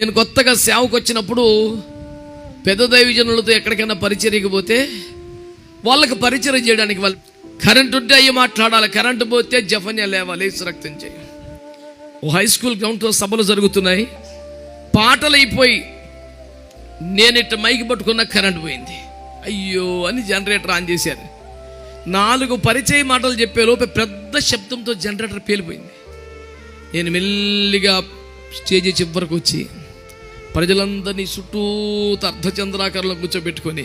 నేను కొత్తగా సేవకు వచ్చినప్పుడు పెద్ద దైవజనులతో ఎక్కడికైనా పరిచర్యకి పోతే వాళ్ళకి పరిచయం చేయడానికి వాళ్ళు కరెంట్ ఉంటే అయ్యి మాట్లాడాలి కరెంటు పోతే జఫన్య లేవాలి ఏసు రక్తం చేయి. ఓ హై స్కూల్ గ్రౌండ్లో సభలు జరుగుతున్నాయి. పాటలు అయిపోయి నేను ఇట్ట మైకి పట్టుకున్న కరెంట్ పోయింది. అయ్యో అని జనరేటర్ ఆన్ చేశారు. నాలుగు పరిచయ మాటలు చెప్పే లోపే పెద్ద శబ్దంతో జనరేటర్ పేలిపోయింది. నేను మెల్లిగా స్టేజ్ చివరకు వచ్చి ప్రజలందరినీ చుట్టూ అర్ధచంద్రాకారంలో కూర్చోబెట్టుకొని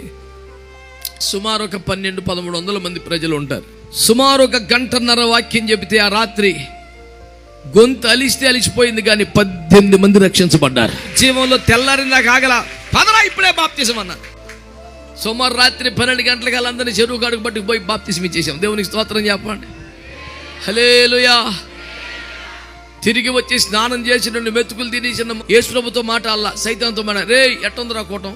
సుమారు ఒక పన్నెండు పదమూడు వందల మంది ప్రజలు ఉంటారు. సుమారు ఒక గంటన్నర వాక్యం చెబితే ఆ రాత్రి గొంతు అలిస్తే అలిసిపోయింది కానీ పద్దెనిమిది మంది రక్షించబడ్డారు. జీవంలో తెల్లారిందా కాగల పదరా ఇప్పుడే బాప్తిసం అన్న. సుమారు రాత్రి పన్నెండు గంటలకి వాళ్ళందరినీ చెరువు కాడుకు పట్టుకుపోయి బాప్తిసం ఇచ్చేసాం దేవునికి స్తోత్రం చెప్పండి. హలేలుయా తిరిగి వచ్చి స్నానం చేసి రెండు మెతుకులు తినేసిన యేసుప్రభుతో మాట అల్లా సైతంతో మన రే ఎట్టుందిరా కూటం?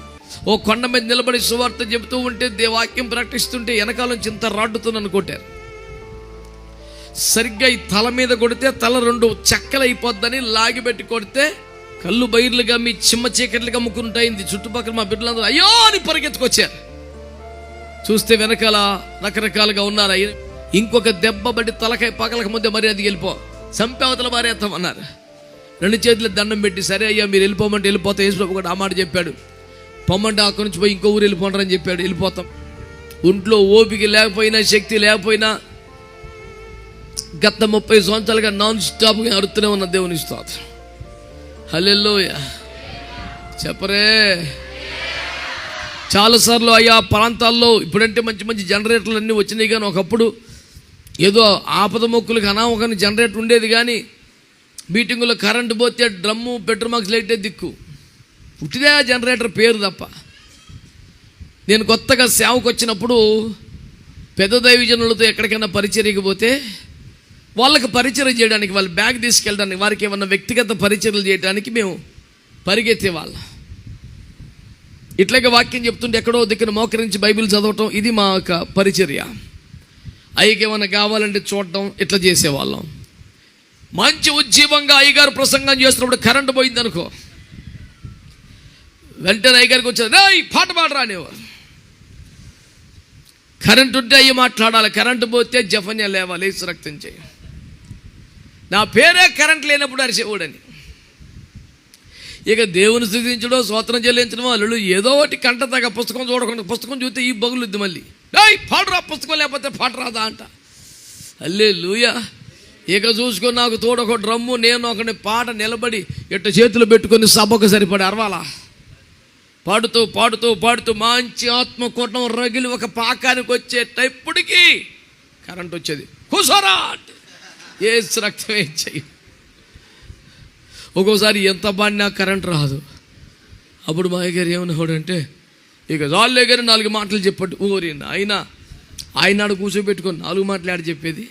ఓ కొండ మీద నిలబడి సువార్త చెబుతూ ఉంటే దే వాక్యం ప్రకటిస్తుంటే వెనకాలం చింత ఇంత రాడ్డుతుందని కొట్టారు. సరిగ్గా ఈ తల మీద కొడితే తల రెండు చెక్కలైపోద్దని అయిపోద్దని లాగిపెట్టి కొడితే కళ్ళు బయర్లుగా మీ చిమ్మ చీకట్లుగా ముక్కుంటాయింది చుట్టుపక్కల మా బిడ్డలందరూ అయ్యో అని పరిగెత్తుకొచ్చారు. చూస్తే వెనకాల రకరకాలుగా ఉన్నారు? ఇంకొక దెబ్బ బడి తలకాయ పగలక ముందే మర్యాదకి వెళ్ళిపో. సంపేవతల మారేస్తాం అన్నారు. రెండు చేతులు దండం పెట్టి సరే అయ్యా మీరు వెళ్ళిపోమంటే వెళ్ళిపోతాం. యేసుప్రభు కూడా ఆ మాట చెప్పాడు. పొమ్మంటే అక్కడి నుంచి పోయి ఇంకో ఊరు వెళ్ళిపోండి చెప్పాడు. వెళ్ళిపోతాం. ఒంట్లో ఓపిక లేకపోయినా శక్తి లేకపోయినా గత ముప్పై సంవత్సరాలుగా నాన్ స్టాప్గా అరుతూనే ఉన్న దేవుని స్తోత్రం. హల్లెలూయ. చెప్పరే. చాలాసార్లు అయ్యా ప్రాంతాల్లో ఇప్పుడంటే మంచి మంచి జనరేటర్లు అన్నీ వచ్చినాయి కానీ ఒకప్పుడు ఏదో ఆపద మొక్కులకు అనామకని జనరేటర్ ఉండేది కానీ మీటింగులో కరెంటు పోతే డ్రమ్ము పెట్రోల్ మార్క్స్ లైటే దిక్కు. పుట్టిదే ఆ జనరేటర్ పేరు తప్ప. నేను కొత్తగా సేవకు వచ్చినప్పుడు పెద్ద దైవజనులతో ఎక్కడికైనా పరిచర్యకి పోతే వాళ్ళకి పరిచయం చేయడానికి వాళ్ళ బ్యాగ్ తీసుకెళ్ళడానికి వారికి ఏమన్నా వ్యక్తిగత పరిచయలు చేయడానికి మేము పరిగెత్తే వాళ్ళం. ఇట్లాగే వాక్యం చెప్తుంటే ఎక్కడో దిక్కున మోకరించి బైబిల్ చదవటం ఇది మా యొక్క పరిచర్య. అయ్యకి ఏమైనా కావాలంటే చూడటం ఇట్లా చేసేవాళ్ళం. మంచి ఉజ్జీవంగా అయ్యగారు ప్రసంగం చేస్తున్నప్పుడు కరెంటు పోయింది అనుకో వెంటనే అయ్యగారికి వచ్చేది రేయ్ పాట పాడరా అనేవారు ఉంటే అయ్యి మాట్లాడాలి కరెంటు పోతే జఫన్య లేవాలి ఏసు రక్తం చేయి. నా పేరే కరెంట్ లేనప్పుడు అరిసేవాడని ఇక దేవుని స్థుతించడం స్వాతంత్రం చెల్లించడం అల్లుడు ఏదో ఒకటి కంట తగ్గ పుస్తకం చూడకుండా పుస్తకం చూస్తే ఈ బగులుద్ది మళ్ళీ. డై పాడరా పుస్తకం లేకపోతే పాట రాదా అంట. అల్లే లూయా ఇక చూసుకొని నాకు తోడు ఒక డ్రమ్ము నేను ఒకని పాట నిలబడి ఇట్ట చేతులు పెట్టుకొని సభకు సరిపడి అరవాలా? పాడుతూ పాడుతూ పాడుతూ మంచి ఆత్మకూటం రగిలి ఒక పాకానికి వచ్చేటప్పటికి కరెంట్ వచ్చేది. కూసోరా ఏ రక్తమే చెయ్యి? ఒక్కోసారి ఎంత పాడినా కరెంట్ రాదు. అప్పుడు మా గారు ఏమన్నాడు అంటే ఇక జాలే గారు నాలుగు మాటలు చెప్పట్టు. ఊరి ఆయన ఆయన ఆడ కూర్చోబెట్టుకొని నాలుగు మాటలు ఆడ చెప్పేది?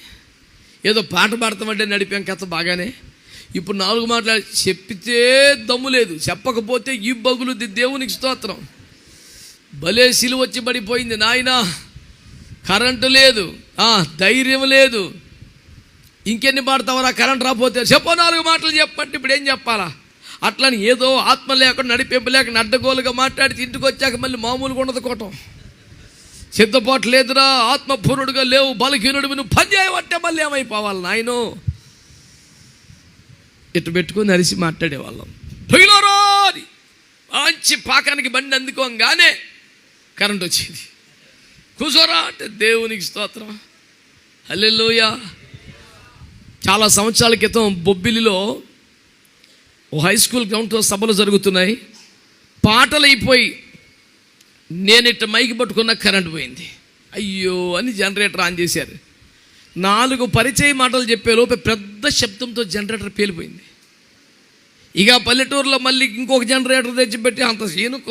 ఏదో పాట పాడతామంటే నడిపాం కథ బాగానే. ఇప్పుడు నాలుగు మాటలు చెప్పితే దమ్ము లేదు. చెప్పకపోతే ఈ బగులుది దేవునికి స్తోత్రం. భలే సిలువ వచ్చి పడిపోయింది నాయన. కరెంటు లేదు. ధైర్యం లేదు. ఇంకెన్ని పాడతావరా? కరెంట్ రాకపోతే చెప్ప నాలుగు మాటలు చెప్పండి. ఇప్పుడు ఏం చెప్పాలా? అట్లని ఏదో ఆత్మ లేకుండా నడిపింపు లేకుండా అడ్డగోలుగా మాట్లాడి ఇంటికి వచ్చాక మళ్ళీ మామూలుగా ఉండదు కోటం. సిద్ధపాటు లేదురా ఆత్మపూర్ణుడుగా లేవు బలహీనుడు నువ్వు పని చేయబట్టే మళ్ళీ ఏమైపోవాలి నాయను? ఇటు పెట్టుకుని అరిసి మాట్లాడేవాళ్ళం. పొయ్యిలోరో అని. మంచి పాకానికి బండి అందుకోగానే కరెంట్ వచ్చేది. కూసోరా అంటే దేవునికి స్తోత్రం. హల్లెలూయా. చాలా సంవత్సరాల క్రితం బొబ్బిలిలో ఓ హై స్కూల్ గ్రౌండ్లో సభలు జరుగుతున్నాయి. పాటలు అయిపోయి నేను ఇట్ట మైకి పట్టుకున్న కరెంట్ పోయింది. అయ్యో అని జనరేటర్ ఆన్ చేశారు. నాలుగు పరిచయ మాటలు చెప్పే లోపే పెద్ద శబ్దంతో జనరేటర్ పేలిపోయింది. ఇక పల్లెటూరులో మళ్ళీ ఇంకొక జనరేటర్ తెచ్చిపెట్టి అంత సీను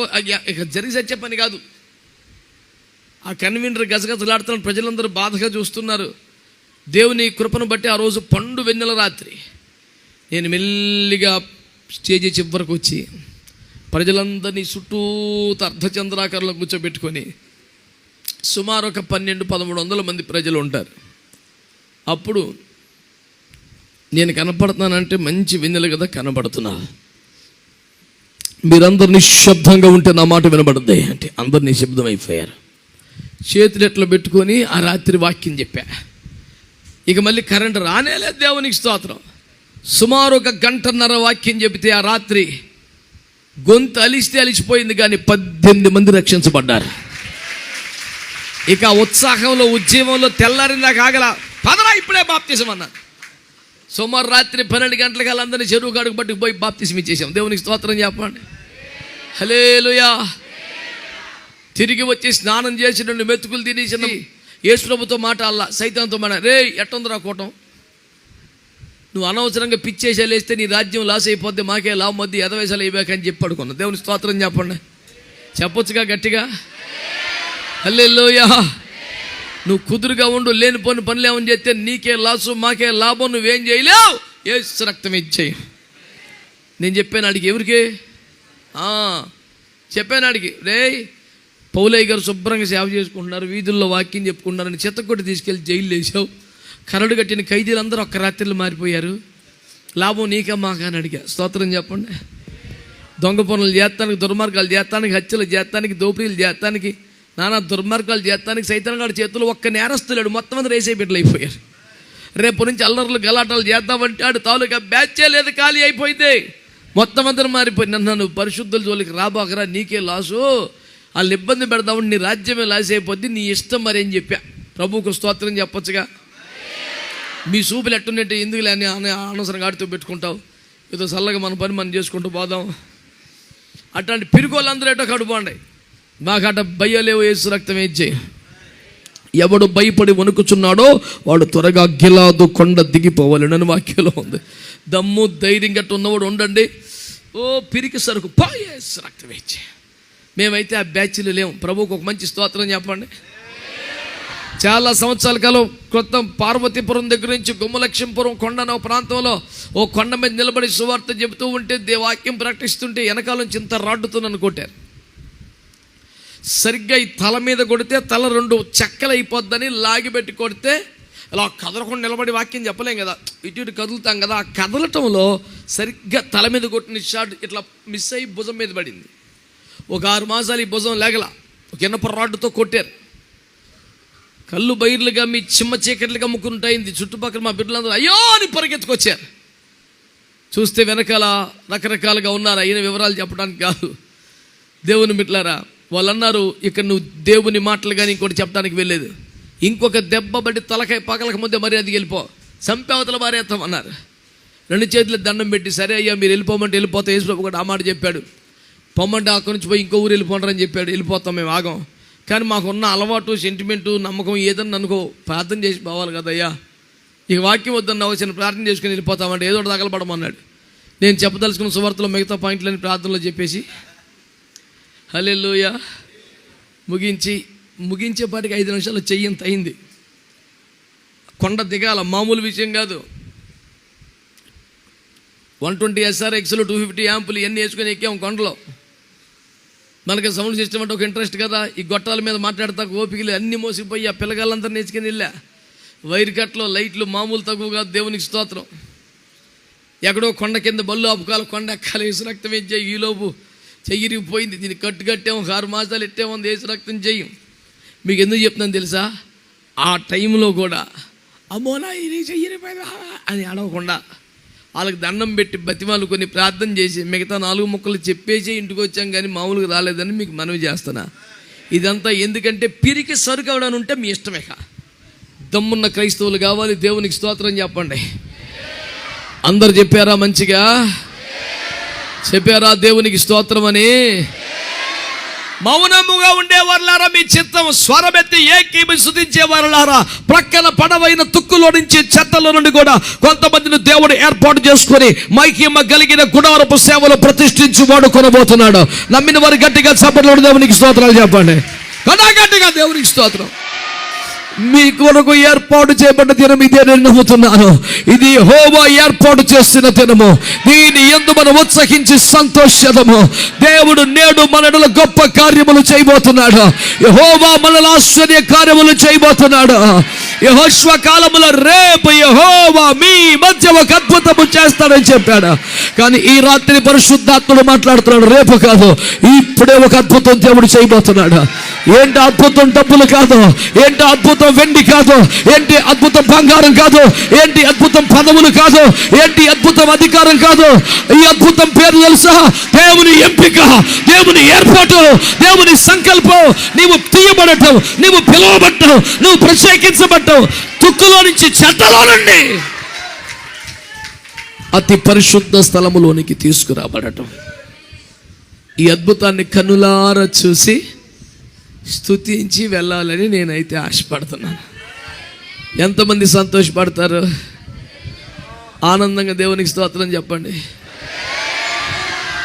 ఇక జరిగి సచ్చే పని కాదు. ఆ కన్వీనర్ గజగజలాడుతున్న ప్రజలందరూ బాధగా చూస్తున్నారు. దేవుని కృపను బట్టి ఆ రోజు పండు వెన్నెల రాత్రి. నేను మెల్లిగా స్టేజ్ చివరకు వచ్చి ప్రజలందరినీ చుట్టూ అర్ధచంద్రాకారంలో కూర్చోబెట్టుకొని సుమారు ఒక పన్నెండు పదమూడు వందల మంది ప్రజలు ఉంటారు. అప్పుడు నేను కనపడుతున్నానంటే మంచి వెన్నెల కదా కనబడుతున్నా. మీరందరు నిశ్శబ్దంగా ఉంటే నా మాట వినబడద్ది అంటే అందరు నిశ్శబ్దం అయిపోయారు. చేతులు ఎట్లా పెట్టుకొని ఆ రాత్రి వాక్యం చెప్పా. ఇక మళ్ళీ కరెంట్ రానేలేదు దేవునికి స్తోత్రం. సుమారు ఒక గంటన్నర వాక్యం చెబితే ఆ రాత్రి గొంతు అలిస్తే అలిసిపోయింది కానీ పద్దెనిమిది మంది రక్షించబడ్డారు. ఇక ఉత్సాహంలో ఉద్యమంలో తెల్లారిందాక ఆగల. పదరా ఇప్పుడే బాప్తిసం అన్నారు సుమారు రాత్రి పన్నెండు గంటలకు వాళ్ళందరినీ చెరువు కాడుకు పట్టుకు పోయి బాప్తిసం ఇచ్చేసాం దేవునికి స్తోత్రం చెప్పండి. హలేలుయా తిరిగి వచ్చి స్నానం చేసి రెండు మెతుకులు తినేసిన యేసుప్రభుతో మాట అల్లా సైతంతో మాట రే ఎట్టుందిరా కూటం? నువ్వు అనవసరంగా పిచ్చేసి లేస్తే నీ రాజ్యం లాస్ అయిపోద్ది మాకే లావు మధ్య ఎదవేశాలు ఇవ్వకని చెప్పి పడుకున్నా. దేవుని స్తోత్రం చెప్పండి. చెప్పొచ్చుగా గట్టిగా? హల్లెలూయా. నువ్వు కుదురుగా ఉండు లేని పని పనులు ఏమని చేస్తే నీకే లాసు మాకే లాభం నువ్వేం చేయలేవు. ఏ రక్తం ఇచ్చేయి. నేను చెప్పాను అడిగి ఎవరికి? చెప్పాను అడిగి. రే పౌలయ్య గారు శుభ్రంగా సేవ చేసుకుంటున్నారు వీధుల్లో వాక్యం చెప్పుకుంటున్నారని చిత్తకొట్టి తీసుకెళ్ళి జైలు వేసావు. కరడు కట్టిన ఖైదీలందరూ ఒక్క రాత్రిలో మారిపోయారు. లాభం నీకే మాకా అని అడిగా. స్తోత్రం చెప్పండి. దొంగ పనులు చేస్తానికి దుర్మార్గాలు చేస్తానికి హత్యలు చేస్తానికి దోపిడీలు చేస్తానికి నానా దుర్మార్గాలు చేస్తానికి సైతన్గాడి చేతులు ఒక్క నేరస్తులేడు మొత్తం మంది రేసే బిడ్డలు అయిపోయారు. రేపు నుంచి అల్లర్లు గలాటాలు చేద్దామంటే ఆడు తాలూకా బ్యాచే లేదు ఖాళీ అయిపోయింది. మొత్తం అందరూ మారిపోయి నన్ను నువ్వు పరిశుద్ధుల జోలికి రాబాకరా నీకే లాసు. వాళ్ళు ఇబ్బంది పెడదామని నీ రాజ్యమే లాస్ అయిపోద్ది నీ ఇష్టం మరి అని చెప్పా. ప్రభువుకు స్తోత్రం చెప్పొచ్చుగా. మీ చూపులు ఎట్టున్నట్టు ఎందుకు లేని అనవసరంగా ఆడితో పెట్టుకుంటావు? ఏదో చల్లగా మన పని మనం చేసుకుంటూ పోదాం. అట్లాంటి పిరుకోళ్ళందరూ ఎటో కడుపోండి మాకట భయ్యలేవు ఏసు రక్తం ఇచ్చే ఎవడు భయపడి వణుకుచున్నాడో వాడు త్వరగా గిలాదు కొండ దిగిపోవాలని వాక్యంలో ఉంది. దమ్ము ధైర్యం గట్ట ఉన్నవాడు ఉండండి. ఓ పిరికి సరుకు. పాయేసు రక్తం ఇచ్చే మేమైతే ఆ బ్యాచ్లు లేము ప్రభువుకు ఒక మంచి స్తోత్రం చెప్పండి. చాలా సంవత్సరాల కాలం క్రొత్తం పార్వతీపురం దగ్గర నుంచి గుమ్మలక్ష్మీపురం కొండ అనే ప్రాంతంలో ఓ కొండ మీద నిలబడి సువార్త చెబుతూ ఉంటే దే వాక్యం ప్రకటిస్తుంటే వెనకాల నుంచి ఇంత రాడ్డుతో నన్ను కొట్టారు. సరిగ్గా ఈ తల మీద కొడితే తల రెండు చెక్కలు అయిపోద్దని లాగిపెట్టి కొడితే అలా కదలకుండా నిలబడి వాక్యం చెప్పలేం కదా. ఇటు ఇటు కదులుతాం కదా. ఆ కదలటంలో సరిగ్గా తల మీద కొట్టిన షాట్ ఇట్లా మిస్ అయ్యి భుజం మీద పడింది. ఒక ఆరు మాసాలు ఈ భుజం లేగల. ఒక ఇనప రాడ్డుతో కొట్టారు. కళ్ళు బైర్లుగా మీ చిమ్మ చీకట్లుగా ముక్కుంటాయింది చుట్టుపక్కల మా బిడ్డలందరూ అయ్యో అని పరిగెత్తుకొచ్చారు. చూస్తే వెనకాల రకరకాలుగా ఉన్నారు. అయిన వివరాలు చెప్పడానికి కాదు. దేవుని బిడ్డలారా వాళ్ళు అన్నారు ఇక్కడ నువ్వు దేవుని మాటలు కానీ ఇంకోటి చెప్పడానికి వెళ్ళలేదు ఇంకొక దెబ్బ బట్టి తలకాయ పగలక ముందే మర్యాదకి వెళ్ళిపో. సంపేవతల మారేస్తాం అన్నారు. రెండు చేతులు దండం పెట్టి సరే అయ్యా మీరు వెళ్ళిపోమంటే వెళ్ళిపోతే. యేసుప్రభు కూడా ఆ మాట చెప్పాడు. పొమ్మంటే అక్కడి నుంచి పోయి ఇంకో ఊరు వెళ్ళిపోండి చెప్పాడు. వెళ్ళిపోతాం మేము ఆగం. కానీ మాకున్న అలవాటు సెంటిమెంటు నమ్మకం ఏదన్నా అనుకో ప్రార్థన చేసి పోవాలి కదయ్యా. ఈ వాక్యం వద్దన్న వచ్చిన ప్రార్థన చేసుకుని వెళ్ళిపోతామంటే ఏదో ఒకటి తగలబడమన్నాడు. నేను చెప్పదలుచుకున్న సువార్తలో మిగతా పాయింట్లని ప్రార్థనలో చెప్పేసి హలెల్లుయ. ముగించి ముగించేపాటికి ఐదు నిమిషాలు చెయ్యంత అయింది. కొండ దిగాల మామూలు విషయం కాదు. వన్ ట్వంటీ ఎస్ఆర్ ఎక్స్లు టూ ఫిఫ్టీ యాంపులు ఇవన్నీ వేసుకొని ఎక్కాము కొండలో. మనకి సౌండ్ సిస్టమ్ అంటే ఒక ఇంట్రెస్ట్ కదా. ఈ గొట్టాల మీద మాట్లాడతా ఓపికలు అన్ని మోసిపోయి ఆ పిల్లగాళ్ళంతా నేర్చుకుని వెళ్ళా. వైర్ కట్లు లైట్లు మామూలు తక్కువగా దేవునికి స్తోత్రం. ఎక్కడో కొండ కింద బళ్ళు ఆపుకాలు కొండ ఎక్కాలి వేసు రక్తం ఏం చేయి? ఈలోపు చెయ్యిరిగిపోయింది దీన్ని కట్టు కట్టాము ఆరు మాసాలు ఎట్టేముంది వేసు రక్తం చెయ్యం మీకు ఎందుకు చెప్తున్నాను తెలుసా? ఆ టైంలో కూడా అమ్మో నా ఇది చెయ్యరిపోయింది అని అడగకుండా వాళ్ళకి దండం పెట్టి బతిమాలు కొన్ని ప్రార్థన చేసి మిగతా నాలుగు ముక్కలు చెప్పేసి ఇంటికి వచ్చాం కానీ మామూలుగా రాలేదని మీకు మనవి చేస్తున్నా. ఇదంతా ఎందుకంటే పిరికి సరుకు అవడానికి ఉంటే మీ ఇష్టమే కా దమ్మున్న క్రైస్తవులు కావాలి దేవునికి స్తోత్రం చెప్పండి. అందరు చెప్పారా మంచిగా? చెప్పారా దేవునికి స్తోత్రం అని? మౌనముగా ఉండేవారులారా మీ చిత్తం స్వరమెత్తి ఏకీమి శుద్ధించేవారులారా ప్రక్కన పడవైన తుక్కులో నుంచి చెత్తలో నుండి కూడా కొంతమందిని దేవుడు ఏర్పాటు చేసుకొని మైకిమ్మ కలిగిన గుణారపు సేవలు ప్రతిష్ఠించి వాడుకొనబోతున్నాడు. నమ్మిన వారు గట్టిగా చప్పట్లో దేవునికి స్తోత్రాలు చెప్పండి. కడా గట్టిగా దేవునికి స్తోత్రం. మీ కొరకు ఏర్పాటు చేయబడిన దినం ఇదే నేను నమ్ముతున్నాను. ఇది హోవా ఏర్పాటు చేసిన దినము. దీని ఎందు మనం ఉత్సహించి సంతోషము దేవుడు నేడు మనలో గొప్ప కార్యములు చేయబోతున్నాడు. యహోవా మనలో ఆశ్చర్య కార్యములు చేయబోతున్నాడు. యహోశ్వ కాలములో రేపు యహోవా మీ మధ్య ఒక అద్భుతము చేస్తాడని చెప్పాడు. కానీ ఈ రాత్రి పరిశుద్ధాత్ముడు మాట్లాడుతున్నాడు రేపు కాదు ఇప్పుడే ఒక అద్భుతం దేవుడు చేయబోతున్నాడు. ఏంటి అద్భుతం డబ్బులు కాదు ఏంటి అద్భుతం అద్భుతం వెండి కాదు. ఏంటి అద్భుతం బంగారం కాదు? ఏంటి అద్భుతం పదవులు కాదు? ఏంటి అద్భుతం అధికారం కాదు? ఈ అద్భుతం పేరు తెలుసా? దేవుని ఎంపిక దేవుని ఏర్పాటు దేవుని సంకల్పం. నీవు తీయబడటం నీవు పిలువబడటం నువ్వు ప్రత్యేకించబడటం తుక్కులో నుంచి చెత్తలో నుండి అతి పరిశుద్ధ స్థలములోనికి తీసుకురాబడటం. ఈ అద్భుతాన్ని కనులార చూసి స్తుతించి వెళ్ళాలని నేనైతే ఆశపడుతున్నాను. ఎంతమంది సంతోషపడతారు? ఆనందంగా దేవునికి స్తోత్రం చెప్పండి.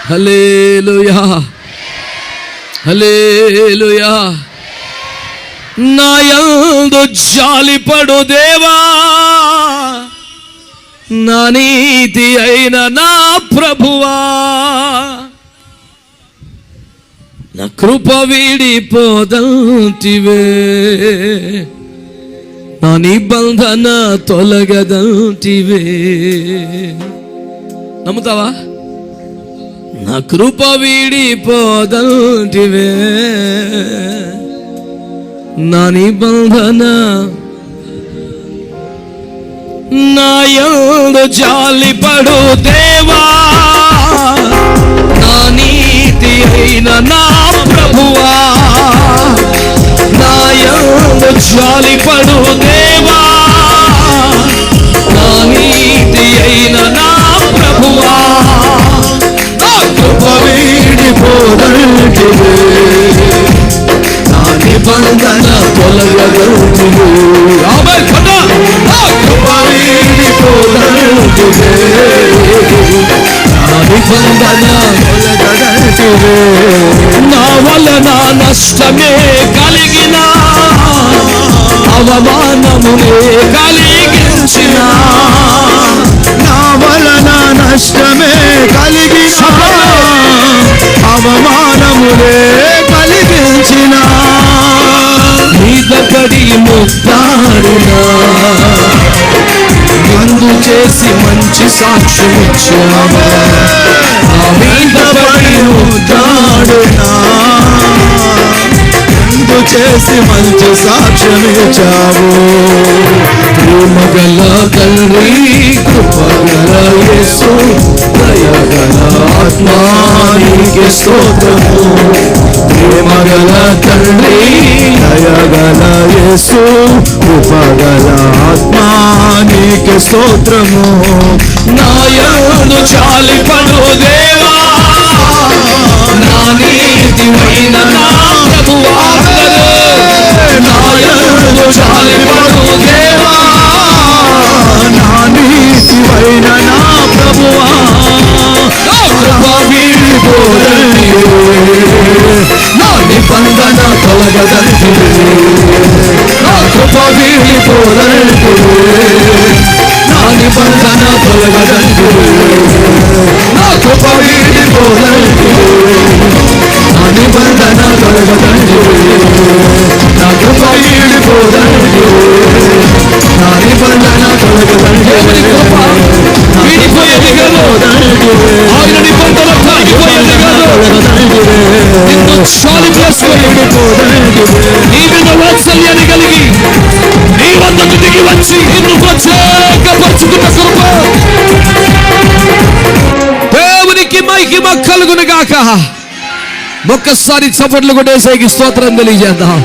హలేలుయా హలేలుయా నాయందు జాలిపడు దేవా. నా నీతి అయిన నా ప్రభువా. నా కృప వీడిపోదంటివే నా నిబంధన తొలగదంటివే. నమ్ముతావా? నా కృప వీడిపోదంటివే నా నిబంధన నా జాలి పడు దేవా. జాలిపడు దేవా. నా నీతి అయిన నా ప్రభువా. నా కృప వీడిపోదంటివే నా నిబంధన తొలగదంటివే. నా కృప వీడిపోదంటివే నా నిబంధన తొలగదంటివే. నా వలన నష్టమే కలిగినా. అవమానమునే కలిగించిన. నా వలన నష్టమే కలిగిన. అవమానమునే కలిగించిన. మీద పడి ముద్దాడిన. మందు చేసి మంచి సాక్ష్యం ఇచ్చావా నా మీద పడి ముద్దాడునా. ఎందు చేసి మంచి సాక్ష్యం ఇచ్చావు ప్రేమగల తండ్రి కృపగల యేసు దయగల ఆత్మానికి స్తోత్రము. ప్రేమగల తండ్రి దయగల యేసు ఉపగల ఆత్మానికి స్తోత్రము. నాయను చాలిపడు దేవా నా నీతిమైన నా ప్రభువా నాయను చాలిపడు దేవా నా నీతివైన నా ప్రభువా నా నిబంధన తొలగదంటే నా కృప వీడిపోదండి నా నిబంధన తొలగదంటే నా కృప నీ మీద వాత్సల్యాన్ని కలిగి నీ వద్దకు దిగి వచ్చి నిన్ను ప్రత్యేకపరుచుకున్న కృప. దేవునికి మహిమ కలుగును గాక. ఒక్కసారి చప్పట్లు కొట్టేసేకి స్తోత్రం తెలియజేద్దాం.